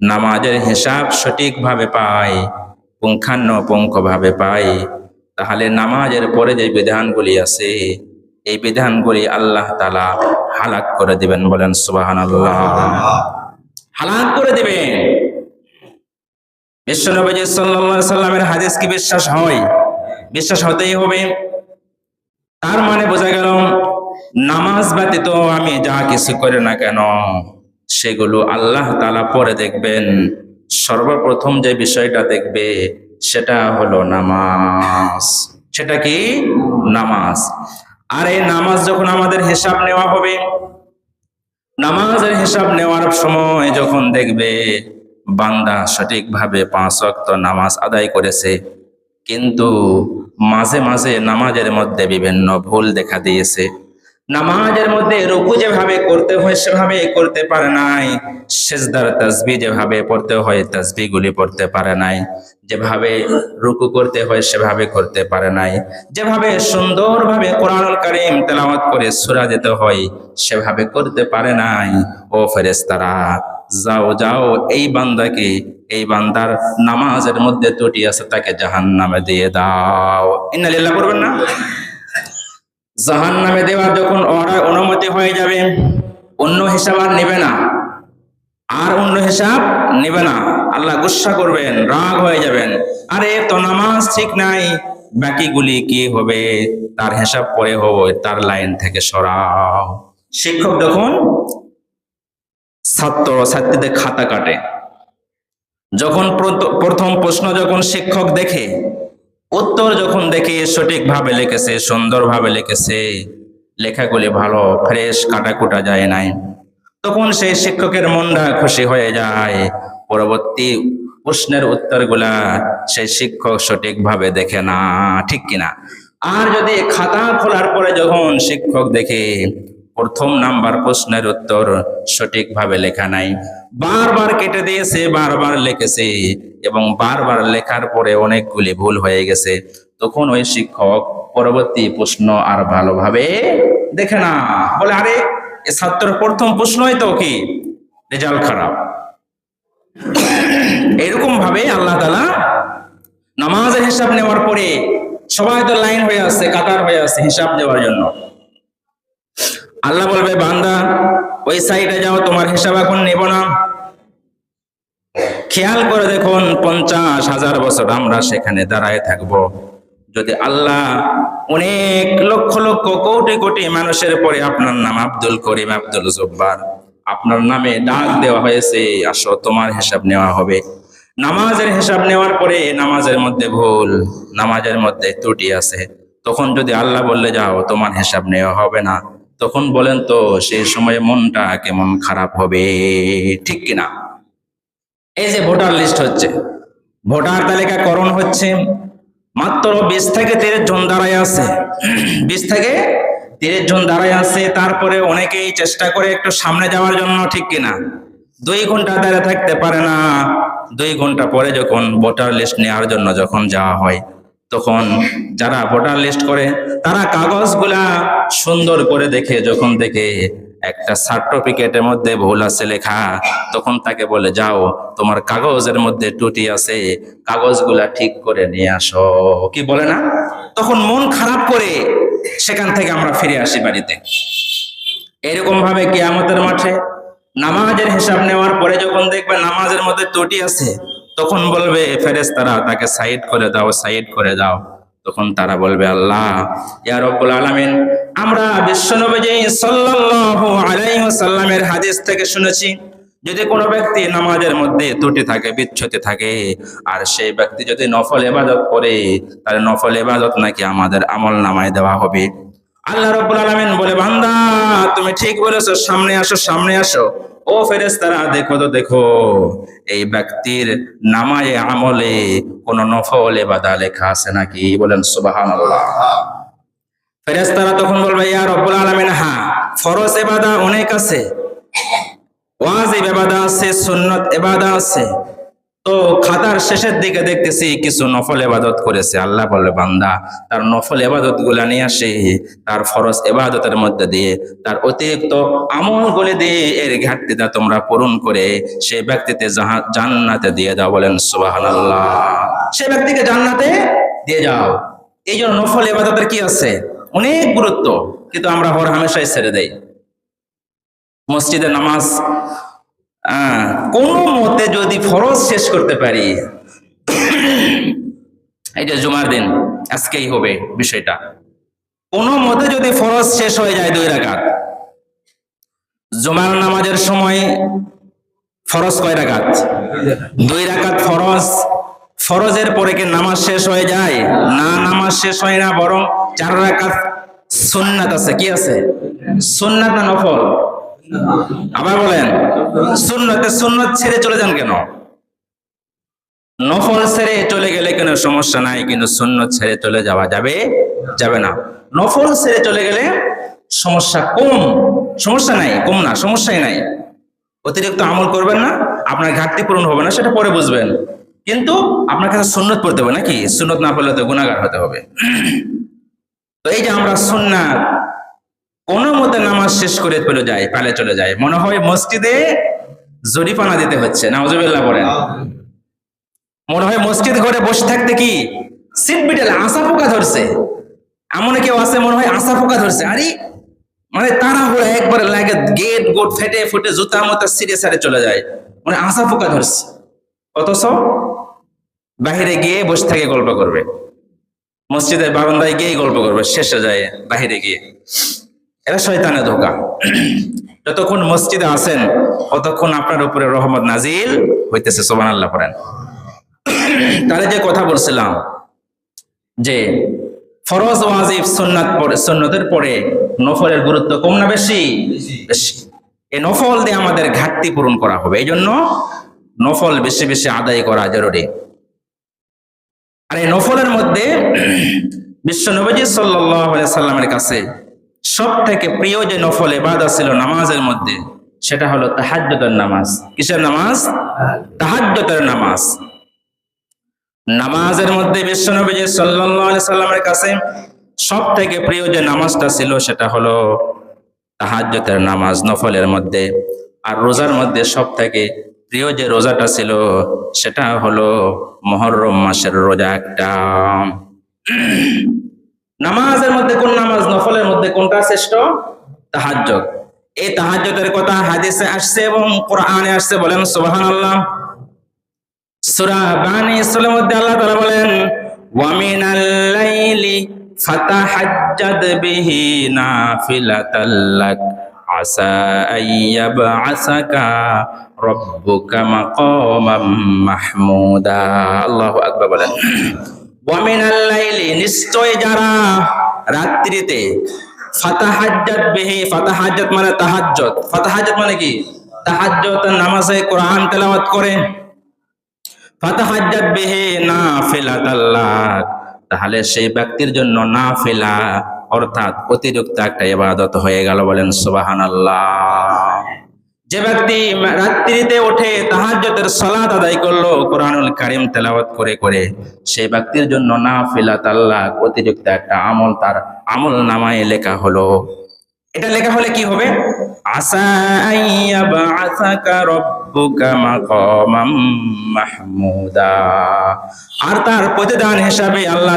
নামাজের হিসাব সঠিকভাবে পায়, পুঙ্খানুপুঙ্খভাবে পায়। তাহলে নামাজের পরে যে বিধানগুলি আছে, এই বিধানগুলি আল্লাহ তালা হালাক করে দিবেন বলেন সুবাহান আল্লাহ হালাক করে দিবেন। বিশ্বনবী সাল্লাল্লাহু সাল্লামের হাদিস কি বিশ্বাস হয়? বিশ্বাস হতেই হবে। তার মানে বোঝা গেল, নামাজ ব্যতীত আমি যা কিছু করে না কেন? সেগুলো আল্লাহ তালা পরে দেখবেন। সর্বপ্রথম যে বিষয়টা দেখবে, সেটা হলো নামাজ। সেটা কি? নামাজ। আর এই নামাজ যখন আমাদের হিসাব নেওয়া হবে, নামাজের হিসাব নেওয়ার সময় যখন দেখবে, বান্দা সঠিকভাবে পাঁচ ওয়াক্ত নামাজ আদায় করেছে, কিন্তু মাঝে মাঝে নামাজের মধ্যে বিভিন্ন ভুল দেখা দিয়েছে। নামাজের মধ্যে রুকু যেভাবে করতে হয়, সেভাবে করতে পারে নাই। সেজদার তাসবি যেভাবে পড়তে হয় তাসবি গুলি পড়তে পারে নাই। যেভাবে রুকু করতে হয়, সেভাবে করতে পারে নাই। যেভাবে সুন্দরভাবে কোরআনুল কারীম তেলাওয়াত করে সূরা যেতে হয়, সেভাবে করতে পারে নাই। ও ফেরেশতারা, যাও যাও, এই বান্দাকে, এই বান্দার নামাজের মধ্যে ত্রুটি আছে, তাকে জাহান্নামে দিয়ে দাও। ইন্নালিল্লাহ করবেন না? জাহান নামে দেওয়ার যখন অনুমতি হয়ে যাবে, অন্য হিসাব আর নেবে না। আর অন্য হিসাব নেবে না। আল্লাহ গুসা করবেন, রাগ হয়ে যাবেন। আরে, তো নামাজ ঠিক নাই। বাকিগুলি কি হবে? তার হিসাব পরে হবে, তার লাইন থেকে সরাও। শিক্ষক যখন ছাত্র ছাত্রীদের খাতা কাটে, যখন প্রথম প্রশ্ন যখন শিক্ষক দেখে উত্তর যখন দেখে সঠিকভাবে লিখেছে, সুন্দরভাবে লিখেছে, লেখাগুলি ভালো, ফ্রেশ, কাটাকুটা যায় নাই। তখন সেই শিক্ষকের মনটা খুশি হয়ে যায়। পরবর্তী প্রশ্নের উত্তরগুলা সেই শিক্ষক সঠিকভাবে দেখে না, ঠিক কিনা? আর যদি খাতা খোলার পরে যখন শিক্ষক দেখে প্রথম নাম্বার প্রশ্নের উত্তর সঠিকভাবে লেখা নাই। বারবার কেটে দিয়েছে, বারবার লিখেছে এবং বারবার লেখার পরে অনেকগুলি ভুল হয়ে গেছে। তখন ওই শিক্ষক পরবর্তী প্রশ্ন আর ভালোভাবে দেখে না। বলে, আরে ছাত্র প্রথম প্রশ্নই তো কি? রেজাল্ট খারাপ। এরকম ভাবে আল্লাহ তালা নামাজের হিসাব নেওয়ার পরে সবাই তো লাইন হয়ে আছে কাতার হয়ে আছে হিসাব দেওয়ার জন্য। আল্লাহ বলবে, বান্দা, ওই সাইডে যাও, তোমার হিসাব এখন নেব না। খেয়াল করে দেখুন, পঞ্চাশ হাজার বছর আমরা সেখানে দাঁড়ায় থাকব। যদি আল্লাহ অনেক লক্ষ লক্ষ কোটি কোটি মানুষের পরে আপনার নাম আব্দুল করিম আব্দুল জব্বার, আপনার নামে ডাক দেওয়া হয়েছে, আসো, তোমার হিসাব নেওয়া হবে। নামাজের হিসাব নেওয়ার পরে নামাজের মধ্যে ভুল, নামাজের মধ্যে ত্রুটি আছে। তখন যদি আল্লাহ বললে, যাও, তোমার হিসাব নেওয়া হবে না। তখন বলেন তো সেই সময় মনটা কেমন খারাপ হবে? ঠিক কিনা? এই যে ভোটার লিস্ট হচ্ছে, ভোটার তালিকা করণ হচ্ছে, মাত্র বিশ থেকে তিরিশ জন দাঁড়ায় আছে। বিশ থেকে তিরিশ জন দাঁড়ায় আছে, তারপরে অনেকেই চেষ্টা করে একটু সামনে যাওয়ার জন্য, ঠিক কিনা? দুই ঘণ্টা দাঁড়িয়ে থাকতে পারে না। দুই ঘণ্টা পরে যখন ভোটার লিস্ট নেওয়ার জন্য যখন যাওয়া হয় তখন যারা ভোটার লিস্ট করে, তারা কাগজগুলা সুন্দর করে দেখে, যখন দেখে একটা সার্টিফিকেটের মধ্যে ভুল আছে লেখা, তখন তাকে বলে, যাও, তোমার কাগজের মধ্যে টুটি আছে, কাগজগুলা ঠিক করে নিয়ে আসো। কি বলে না? তখন মন খারাপ করে সেখান থেকে আমরা ফিরে আসি বাড়িতে। এরকম ভাবে কিয়ামতের মাঠে নামাজের হিসাব নেওয়ার পরে যখন দেখবে নামাজের মধ্যে ত্রুটি আছে তখন বলবে ফেরেশতারা, তাকে সাইড করে দাও, সাইড করে দাও। তখন তারা বলবে, আল্লাহ, ইয়া রব্বুল আলামিন, আমরা বিশ্বনবী সাল্লাল্লাহু আলাইহি ওয়াসাল্লামের হাদিস থেকে শুনেছি, যদি কোনো ব্যক্তি নামাজের মধ্যে ত্রুটি থাকে, বিচ্ছুতি থাকে, আর সেই ব্যক্তি যদি নফল ইবাদত করে তাহলে নফল ইবাদত নাকি আমাদের আমল নামায় দেওয়া হবে? আল্লাহ রব্বুল আলামিন বলে, বান্দা, তুমি ঠিক বলেছ, সামনে আসো সামনে আসো। ও ফেরেস্তারা দেখো তো, দেখো, এই ব্যক্তির নামায় আমলে কোন নফল এবাদা লেখা আছে নাকি? বলেন, সুবহানাল্লাহ। ফেরেস্তারা তখন বলবে, ইয়া রব্বুল আলামিন হ্যাঁ ফরজ এবাদা অনেক আছে। ওয়াজিব এবাদা আছে, সুন্নত এবাদা আছে। তো খাতার শেষের দিকে দেখতেছি কিছু নফল এবাদত করেছে। আল্লাহ বলে, বান্দা, তার নফল এবাদতগুলা নিয়ে আসে, তার ফরজ এবাদতের মধ্যে দিয়ে, তার অতিরিক্ত আমল গুলি দিয়ে এর ঘাটতিটা তোমরা পূরণ করে সেই ব্যক্তিতে জান্নাতে দিয়ে দাও। বলেন, সুবহানাল্লাহ। সে ব্যক্তিকে জান্নাতে দিয়ে যাও। এই জন্য নফল এবাদতের কি আছে? অনেক গুরুত্ব, কিন্তু আমরা হর হামেশাই ছেড়ে দেই। মসজিদে নামাজ কোনো মতে যদি ফরজ শেষ করতে পারি যে জুমার দিন, আজকেই হবে বিষয়টা। কোনো মতে যদি ফরজ শেষ হয়ে যায় দুই রাকাত, জুমার নামাজের সময় ফরজ কয় রাকাত? দুই রাকাত ফরজ, ফরজের পরে কি নামাজ শেষ হয়ে যায়? না, নামাজ শেষ হয় না, বরং চার রাকাত সুন্নাত আছে। কি আছে? সুন্নাত না নফল? আবার বলেন, সুন্নতে সুন্নত ছেড়ে চলে যান কেন? নফল ছেড়ে চলে গেলে কোনো সমস্যা নাই, কিন্তু সুন্নত ছেড়ে চলে যাওয়া যাবে যাবে না। নফল ছেড়ে চলে গেলে সমস্যা কম, সমস্যা নাই, কম না, সমস্যাই নাই। অতিরিক্ত আমল করবেন না, আপনার ঘাটতি পূরণ হবে না, সেটা পরে বুঝবেন। কিন্তু আপনার কাছে সুন্নত পড়তে হবে নাকি? সুন্নত না পড়লে তো গুণাগার হতে হবে। তো এই যে আমরা সুন্নাত কোন মতে নামাজ শেষ করে চলে যায় পালে চলে যায়। মনে হয় মসজিদে জরিপানা দিতে হচ্ছে নাউজুবিল্লাহ বলেন। মনে হয় মসজিদ ঘরে বসে থাকতে কি? সিট বিটেল আশা পোকা ধরছে। এমন কেউ আছে, মনে হয় আশা পোকা ধরছে। আরে মানে তারা হলো একবার লাগে, গেট গোট ফেটে ফুটে জুতা মতো সিরে সারে চলে যায়। মানে আশা পোকা ধরছে। অথচ বাহিরে গিয়ে বসে থেকে গল্প করবে। মসজিদের বারান্দায় গিয়ে গল্প করবে, শেষে যায় বাহিরে গিয়ে। এরা শয়তানের ধোকা। যতক্ষণ মসজিদে আছেন ততক্ষণ আপনার উপরে রহমত নাজিল হইতেছে সোবান আল্লাহ করেন তাহলে যে কথা বলছিলাম যে ফরজ ওয়াজিব সুন্নাত পরে সুন্নতের পরে নফলের গুরুত্ব কম না বেশি? বেশি। এই নফল দিয়ে আমাদের ঘাটতি পূরণ করা হবে। এই জন্য নফল বেশি বেশি আদায় করা জরুরি। আর এই নফলের মধ্যে বিশ্ব নবী সাল্লাহ সাল্লামের কাছে সব থেকে প্রিয় যে নফল এবাদা ছিল নামাজের মধ্যে, সেটা হলো তাহাজ্জতের নামাজ। কিসের নামাজ? তাহাজ্জতের নামাজ। নামাজের মধ্যে বিশ্ব নবী সাল্লাহ সাল্লামের কাছে সব থেকে প্রিয় যে নামাজটা ছিল, সেটা হলো তাহাজ্জতের নামাজ, নফলের মধ্যে। আর রোজার মধ্যে সব থেকে প্রিয় যে রোজাটা ছিল, সেটা হলো মহরম মাসের রোজা একটা। নামাজের মধ্যে কোন নামাজ, নফলের মধ্যে কোনটা শ্রেষ্ঠ? তাহাজ্জত এই তাহাজ্জতের কথা হাদিসে আসছে এবং কোরআনে আসছে, বলেন সুবহানাল্লাহ। সূরা বানি আল্লাহ তাআলা বলেন ওয়া মিনাল লাইলি ফাতাহাজ্জাদ বিহি নাফিলাতাল আসা মাহমুদা। আল্লাহু বলেন। নিশ্চয় যারা রাত্রিতে ফাতাহাজ্জাত বিহি, ফাতাহাজ্জাত মানে তাহাজ্জুদ। ফাতাহাজ্জাত মানে কি? তাহাজ্জুদ নামাজে কোরআন তেলাওয়াত করে ফাতাহাজ্জাত বিহি নাফিলাতাল্লাহ। তাহলে সেই ব্যক্তির জন্য না ফেলা অর্থাৎ অতিরিক্ত একটা ইবাদত হয়ে গেল বলেন সুবহানাল্লাহ। যে ব্যক্তি রাত্রিতে উঠে তাহাজ্জুদের সালাত আদায় করল, কোরআনুল কারিম তেলাওয়াত করে করে, সেই ব্যক্তির জন্য না ফিলাত আল্লাহ অতিরিক্ত একটা আমল তার আমল নামায় লেখা হলো। এটা লেখা হলে কি হবে? আর তার প্রতিদান হিসাবে আল্লাহ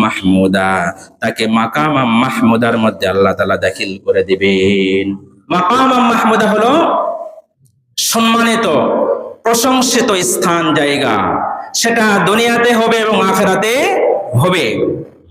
মাহমুদা, তাকে মাকামাম মাহমুদার মধ্যে আল্লাহ তাআলা দাখিল করে দিবেন। মাকামাম মাহমুদা হলো সম্মানিত, প্রশংসিত স্থান, জায়গা। সেটা দুনিয়াতে হবে এবং আখেরাতে হবে।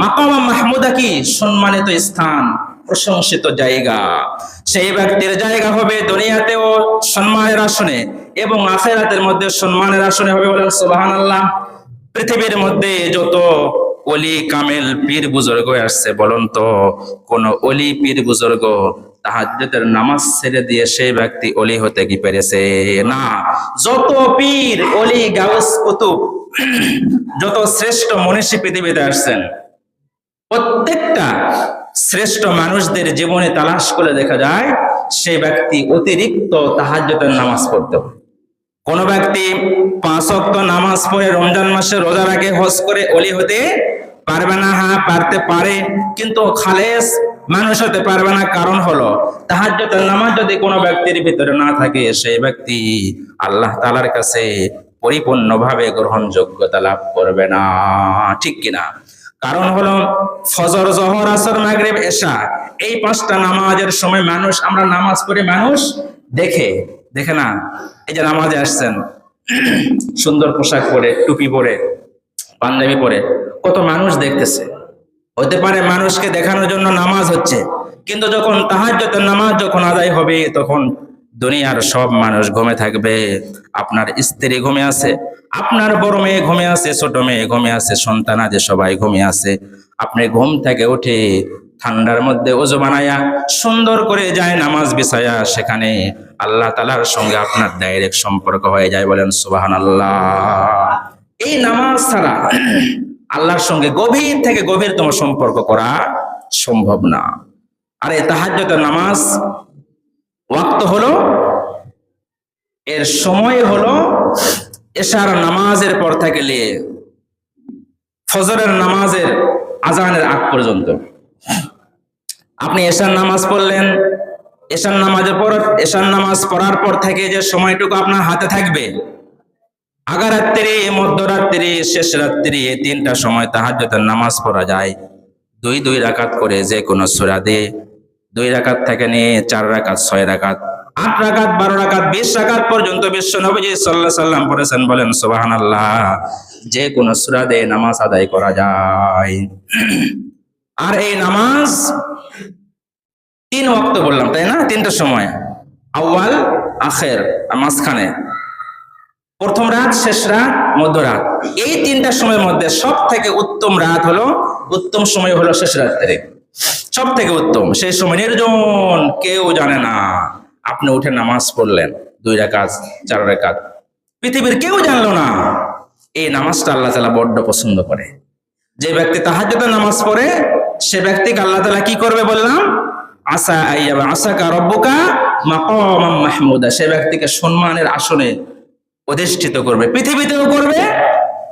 মাকামা মাহমুদা কি? সম্মানিত স্থান, প্রশংসিত জায়গা। সেই ব্যক্তির জায়গা হবে দুনিয়াতেও সম্মানের আসনে এবং আখেরাতের মধ্যে সম্মানের আসনে হবে বলেন সুবহানাল্লাহ। পৃথিবীর মধ্যে যত অলি কামেল পীর বুজুর্গ আসছে, বলুন তো, কোন অলি পীর বুজুর্গ তাহাজ্জুদের নামাজ ছেড়ে দিয়ে সেই ব্যক্তি অলি হতে কি পেরেছে? না। যত পীর অলি গাউস, কুতুব, যত শ্রেষ্ঠ মনীষী পৃথিবীতে আসছেন প্রত্যেকটা শ্রেষ্ঠ মানুষদের জীবনে তালাশ করে দেখা যায় সেই ব্যক্তি অতিরিক্ত তাহাজ্জুদের নামাজ পড়তো। কোন ব্যক্তি পাঁচ ওয়াক্ত নামাজ পড়ে রমজান মাসে রোজা রাখে, হজ করে অলি হতে পারবে না হ্যাঁ পারতে পারে, কিন্তু খালেস মানুষ হতে পারবে না। কারণ হলো, তাহাজ্জুদের নামাজ যদি কোনো ব্যক্তির ভিতরে না থাকে, সেই ব্যক্তি আল্লাহ তাআলার কাছে পরিপূর্ণভাবে গ্রহণযোগ্যতা লাভ করবে না। ঠিক কিনা? কারণ হলো ফজর, জহর, আসর, মাগরিব, এশা। এই পাঁচটা নামাজের সময় মানুষ, আমরা নামাজ পড়ে মানুষ দেখে দেখে না। এই যে নামাজে আসছেন, সুন্দর পোশাক পরে, টুপি পরে, পাঞ্জাবি পরে, কত মানুষ দেখতেছে। হতে পারে মানুষকে দেখানোর জন্য নামাজ হচ্ছে, কিন্তু যখন তাহাজ্জুদের নামাজ যখন আদায় হবে, তখন দুনিয়ার সব মানুষ ঘুমে থাকবে। আপনার স্ত্রী ঘুমে আছে, আপনার বড় মেয়ে ঘুমে আছে, ছোট মেয়ে ঘুমে আছে, সন্তান আছে, সবাই ঘুমে আছে। আপনি ঘুম থেকে উঠে ঠান্ডার মধ্যে ওজু বানায়া, সুন্দর করে যায় নামাজ বিছায়া, সেখানে আল্লাহ তালার সঙ্গে আপনার ডাইরেক্ট সম্পর্ক হয়ে যায় বলেন সুবাহান আল্লাহ এই নামাজ ছাড়া আল্লাহর সঙ্গে গভীর থেকে গভীরতম সম্পর্ক করা সম্ভব না। আর এই তাহাজ্জুদের নামাজ ওয়াক্ত হলো, এর সময় হলো এশার নামাজের পর থেকে নিয়ে ফজরের নামাজের আজানের আগ পর্যন্ত। আপনি এশার নামাজ পড়লেন, এশার নামাজের পর, এশার নামাজ পড়ার পর থেকে যে সময়টুকু আপনার হাতে থাকবে, আগারাত্রি, মধ্যরাত্রি শেষ রাত্রি এই তিনটা সময় তাহাজ্জুদের নামাজ পড়া যায়। দুই দুই রাকাত করে যে কোনো সূরা দিয়ে দুই রাকাত থেকে নিয়ে চার রাকাত, ছয় রাকাত, আট রাকাত, বারো রাকাত, বিশ রাকাত পর্যন্ত বিশ্ব নবীজি সাল্লাহ সাল্লাম পড়েছেন, বলেন, সুবহানাল্লাহ, যে কোনো সূরা দিয়ে নামাজ আদায় করা যায়। আর এই নামাজ তিন ওয়াক্ত বললাম, তাই না? তিনটা সময়, আউয়াল, আখের মাঝখানে। প্রথম রাত, শেষ রাত মধ্যরাত এই তিনটা সময়ের মধ্যে সব থেকে উত্তম রাত হলো, উত্তম সময় হলো শেষ রাত্রে। সব থেকে উত্তম, সেই সময় নির্জন, কেউ জানে না। আপনি উঠে নামাজ পড়লেন, দুই রাকাত, চার রাকাত। পৃথিবীর কেউ জানলো না, এই নামাজটা আল্লাহ তালা বড্ড পছন্দ করে। যে ব্যক্তি তাহাজ্জুদের নামাজ পড়ে, সে ব্যক্তিকে আল্লাহ তালা কি করবে বললাম? আসা আইয়াবা আসা কা রব্বুকা মাকামাম মাহমুদা। সে ব্যক্তিকে সম্মানের আসনে অধিষ্ঠিত করবে, পৃথিবীতেও করবে,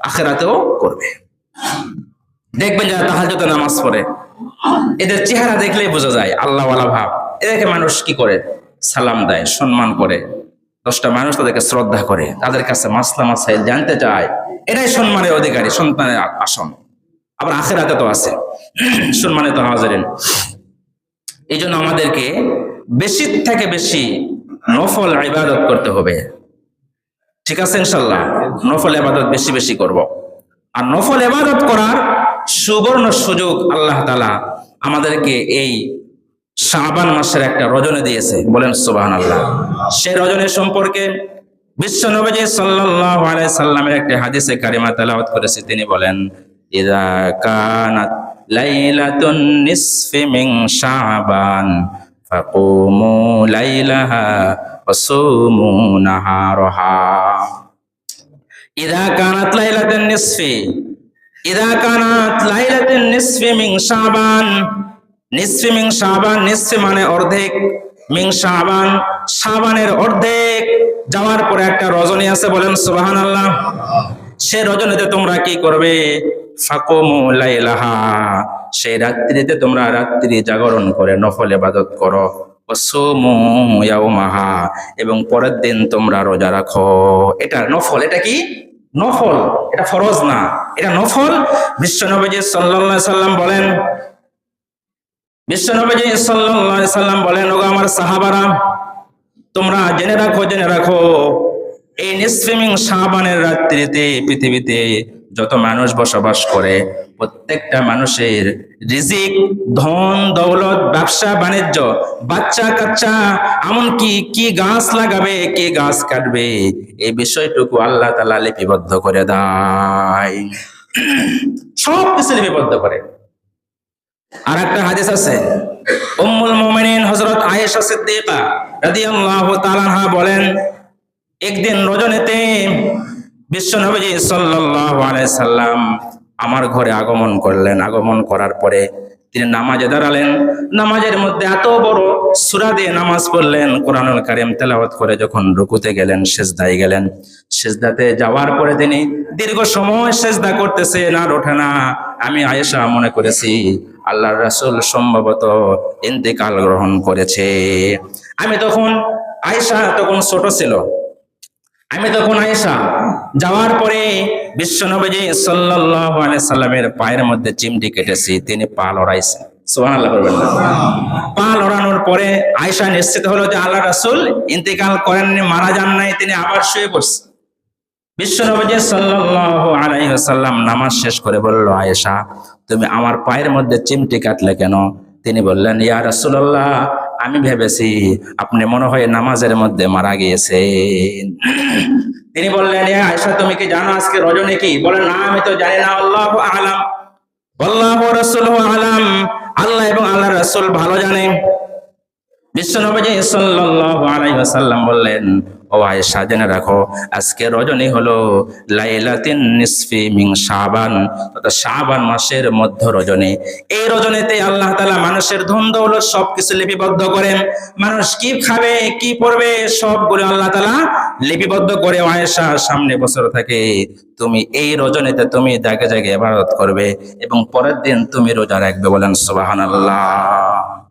আখেরাতেও করবে। দেখবেন যারা তাহাজ্জুদের নামাজ পড়ে এদের চেহারা দেখলেই বোঝা যায়, আল্লাহওয়ালা ভাব। এদেরকে মানুষ কি করে? সালাম দেয়, সম্মান করে। দশটা মানুষ তাদেরকে শ্রদ্ধা করে, তাদের কাছে মাসলা মাসাইল জানতে চায়। এটাই সম্মানের অধিকারী, সন্তানের আসন। আবার আখেরাতে তো আছে। সম্মানিত হাজারেন এই জন্য আমাদেরকে বেশি থেকে বেশি নফল ইবাদত করতে হবে। ঠিক আছে ইনশাল্লাহ, নফল ইবাদত বেশি বেশি করব। আর নফল ইবাদত করার সুবর্ণ সুযোগ আল্লাহ তালা আমাদেরকে এই শাবান মাসের একটা রজনী দিয়েছে। বলেন সুবাহান আল্লাহ সেই রজনী সম্পর্কে বিশ্ব নবী সাল্লাল্লাহু আলাইহি সাল্লামের একটি হাদিসে কারিমা তেলাওয়াত করেছে। তিনি বলেন, ইদা কানাত লাইলাতুন নিসফি মিন শাবান, ফাকুমু লাইলাহা ওয়াসুমু নাহারাহা। ইদা কানাত লাইলাতুন নিসফি ইদা কানাত লাইলাতুন নিসফি মিন শাবান নিসফি মিং শাবান নিসফি মানে অর্ধেক মিং শাবান শাবানের অর্ধেক যাওয়ার পরে একটা রজনী আছে বলেন সুবাহান আল্লাহ সে রজনীতে তোমরা কি করবে? সেই রাত্রিতে তোমরা রাত্রি জাগরণ করে নফল ইবাদত করো। এবং পরের দিন তোমরা রোজা রাখো। এটা নফল, এটা কি? নফল, এটা ফরজ না। এটা নফল। বিশ্ব নবীজি আলাইহি সাল্লাম বলেন, বিশ্বনবীজি সাল্লাল্লাহু আলাইহি সাল্লাম বলেন, ওগো আমার সাহাবারা, তোমরা জেনে রাখো জেনে রাখো, এই নিসফিমিং সাহাবানের রাত্রিতে পৃথিবীতে যত মানুষ বসবাস করে প্রত্যেকটা মানুষের রিজিক, ধন, দৌলত, ব্যবসা, বাণিজ্য, বাচ্চা, কাচ্চা, এমনকি কি গাছ লাগাবে, কি গাছ কাটবে, এই বিষয়টুকু আল্লাহ তাআলা লিপিবদ্ধ করে দেয়। সব কিছু লিপিবদ্ধ করে। আর একটা হাদিস আছে, উম্মুল মুমিনিন হযরত আয়েশা সিদ্দিকা রাদিয়াল্লাহু তাআলা বলেন, একদিন রজনীতে বিশ্বনবী সাল্লাল্লাহু আলাইহি সাল্লাম আমার ঘরে আগমন করলেন। আগমন করার পরে তিনি নামাজে দাঁড়ালেন। নামাজের মধ্যে এত বড় সূরা দিয়ে নামাজ পড়লেন। কোরআনুল কারীম তেলাওয়াত করে যখন রুকুতে গেলেন, সেজদায় গেলেন। সেজদাতে যাওয়ার পরে তিনি দীর্ঘ সময় সেজদা করতেছেন, আর ওঠে না। আমি আয়েশা মনে করেছি, আল্লাহর রাসূল সম্ভবত ইন্তেকাল গ্রহণ করেছে। আমি তখন, আয়েশা তখন ছোট ছিল। আমি তখন আয়েশা, যাওয়ার পরে বিশ্বনবীজি সাল্লাল্লাহু আলাইহি সাল্লামের পায়ের মধ্যে চিমটি কেটেছি, তিনি পা লড়াইছেন। সুবহানাল্লাহ করবেন না। পা লড়ানোর পরে আয়েশা নিশ্চিত হলো যে আল্লাহ রাসূল ইন্তেকাল করেননি, মারা যান নাই, তিনি আবার শুয়ে পড়ছেন। বিশ্বনবীজি সাল্লাল্লাহু আলাইহি ওয়াসাল্লাম নামাজ শেষ করে বলল, আয়েশা, তুমি আমার পায়ের মধ্যে চিমটি কাটলে কেন? তিনি বললেন, ইয়া রাসূলুল্লাহ, আমি ভেবেছি আপনি মনে হয় নামাজের মধ্যে মারা গিয়েছেন। তিনি বললেন আয়সা তুমি কি জানো আজকে রজনী কি? বলে না, আমি তো জানি না, আল্লাহ আলাম। আল্লাহ রসুল আলাম। আল্লাহ এবং আল্লাহ রসুল ভালো জানেন বিশ্বনবী সাল্লাল্লাহু আলাইহি ওয়াসাল্লাম বললেন ও আয়েশা জেনে রাখো। আজকে রজনী হলো লাইলাতিন নিসফি মিন শাবান। তথা শাবান মাসের মধ্য রজনী। এই রজনীতে আল্লাহ তাআলা মানুষের ধন দৌলত সবকিছু লিপিবদ্ধ করেন। মানুষ কি খাবে, কি পড়বে, সবগুলো আল্লাহ তাআলা লিপিবদ্ধ করে আয়েশা সামনে বছর থাকে। তুমি এই রজনীতে তুমি জায়গায় জায়গায় ইবাদত করবে এবং পরের দিন তুমি রোজা রাখবে বলেন সুবহানাল্লাহ।